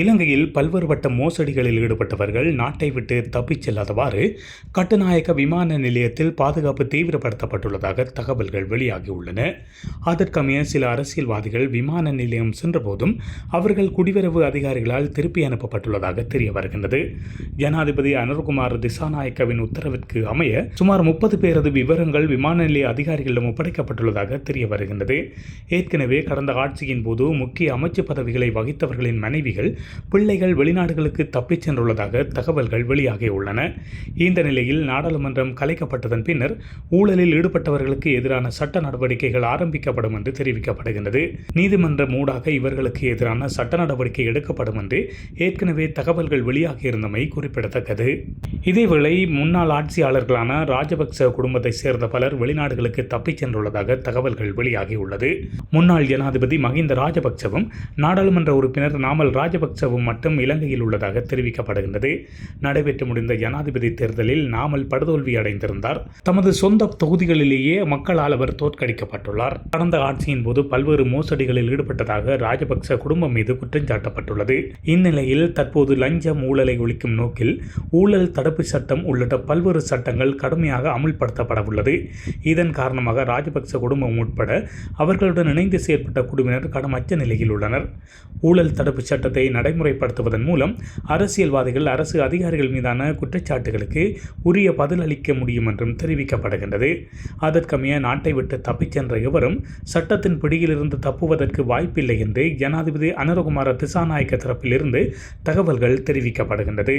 இலங்கையில் பல்வேறுபட்ட மோசடிகளில் ஈடுபட்டவர்கள் நாட்டை விட்டு தப்பிச் செல்லாதவாறு கட்டுநாயக்க விமான நிலையத்தில் பாதுகாப்பு தீவிரப்படுத்தப்பட்டுள்ளதாக தகவல்கள் வெளியாகியுள்ளன. அதற்கமைய சில அரசியல்வாதிகள் விமான நிலையம் சென்றபோதும் அவர்கள் குடிவரவு அதிகாரிகளால் திருப்பி அனுப்பப்பட்டுள்ளதாக தெரிய வருகின்றது. ஜனாதிபதி அனுர்குமார் திசாநாயக்கவின் உத்தரவிற்கு அமைய சுமார் முப்பது பேரது விவரங்கள் விமான நிலைய அதிகாரிகளிடம் ஒப்படைக்கப்பட்டுள்ளதாக தெரிய வருகின்றது. ஏற்கனவே கடந்த ஆட்சியின் போது முக்கிய அமைச்சு பதவிகளை வகித்தவர்களின் மனைவிகள் பிள்ளைகள் வெளிநாடுகளுக்கு தப்பிச் சென்றுள்ளதாக தகவல்கள் வெளியாகியுள்ளன. இந்த நிலையில் நாடாளுமன்றம் கலைக்கப்பட்டதன் பின்னர் ஊழலில் ஈடுபட்டவர்களுக்கு எதிரான சட்ட நடவடிக்கைகள் ஆரம்பிக்கப்படும் என்று தெரிவிக்கப்படுகின்றது. நீதிமன்றம் ஊடாக இவர்களுக்கு எதிரான சட்ட நடவடிக்கை எடுக்கப்படும் என்று ஏற்கனவே தகவல்கள் வெளியாகியிருந்தமை குறிப்பிடத்தக்கது. இதேவேளை முன்னாள் ஆட்சியாளர்களான ராஜபக்ச குடும்பத்தை சேர்ந்த பலர் வெளிநாடுகளுக்கு தப்பிச் சென்றுள்ளதாக தகவல்கள் வெளியாகியுள்ளது. முன்னாள் ஜனாதிபதி மஹிந்த ராஜபக்சவும் நாடாளுமன்ற உறுப்பினர் நாமல் ராஜபக்சவும் மட்டும் இலங்கையில் உள்ளதாக தெரிவிக்கப்படுகின்றது. நடைபெற்று முடிந்த ஜனாதிபதி தேர்தலில் நாமல் படுதோல்வி அடைந்திருந்தார். தமது சொந்த தொகுதிகளிலேயே மக்களால் அவர் தோற்கடிக்கப்பட்டுள்ளார். கடந்த ஆட்சியின் போது பல்வேறு மோசடிகளில் ஈடுபட்டதாக ராஜபக்ச குடும்பம் மீது குற்றம் சாட்டப்பட்டுள்ளது. இந்நிலையில் தற்போது லஞ்சம் ஊழலை ஒழிக்கும் நோக்கில் ஊழல் தடுப்பு சட்டம் உள்ளிட்ட பல்வேறு சட்டங்கள் கடுமையாக அமுல்படுத்தப்பட உள்ளது இதன் காரணமாக ராஜபக்ச குடும்பம் உட்பட அவர்களுடன் இணைந்து செயற்பட்ட குழுவினர் கடும் அச்ச நிலையில் உள்ளனர். ஊழல் தடுப்பு சட்டத்தை நடைமுறைப்படுத்துவதன் மூலம் அரசியல்வாதிகள் அரசு அதிகாரிகள் மீதான குற்றச்சாட்டுகளுக்கு உரிய பதில் அளிக்க முடியும் என்றும் தெரிவிக்கப்படுகின்றது. அதற்கமைய நாட்டை விட்டு தப்பிச் சென்ற இவரும் சட்டத்தின் பிடியிலிருந்து தப்புவதற்கு வாய்ப்பில்லை என்று ஜனாதிபதி அனுரகுமார திசாநாயக்க தரப்பிலிருந்து தகவல்கள் தெரிவிக்கப்படுகின்றது.